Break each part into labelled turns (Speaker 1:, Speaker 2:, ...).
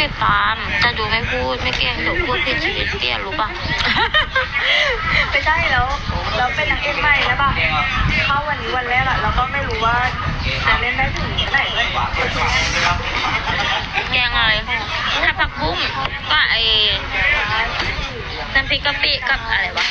Speaker 1: ติดตาม จะดูไม่พูดไม่เก่งเดี๋ยวพูดผิดชีวิตเปลี่ยนรู้ปะ
Speaker 2: ไม่ใช่แล้วเราเป็นนางเอกใหม่แล้วป่ะเข้าวันนี้วันแรกอะเราก็ไม่รู้ว่าจะเล่นได้ถึงไหนเลย
Speaker 1: แกงอะไรถ้าผักบุ้งก็ไอ้น้ำพริกกะปิกับอะไรวะ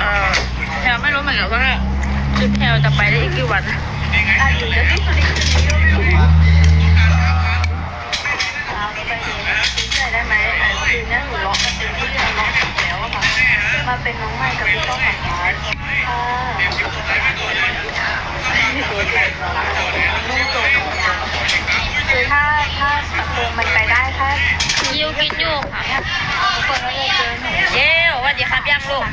Speaker 2: เอ
Speaker 1: อ
Speaker 2: แพ
Speaker 1: ลไม่รู้เหมือนกันว่าชุดแพลจะไปได้อีกกี่วัน
Speaker 2: อะหนูจะไม่รู้เอาไปเลยซื้อใจได้ไหมอันคืนนี้หนูล็อกกันเต็มที่แล้วล็อกแล้วอะค่ะมาเป็นน้องใหม่กับพี่ต้องหาร้านคือถ้าถ้าตะโกมันไปได้ถ้า
Speaker 1: ยิวกินอยู่ค่ะ
Speaker 2: คนก็จะ
Speaker 1: ยังลูก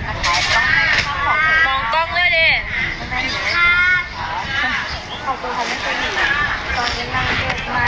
Speaker 1: มองกล้องด้วยดิ
Speaker 2: ขอบคุณค่ะไม่เคยหนีตอนนี้นั่งเด็กใหม่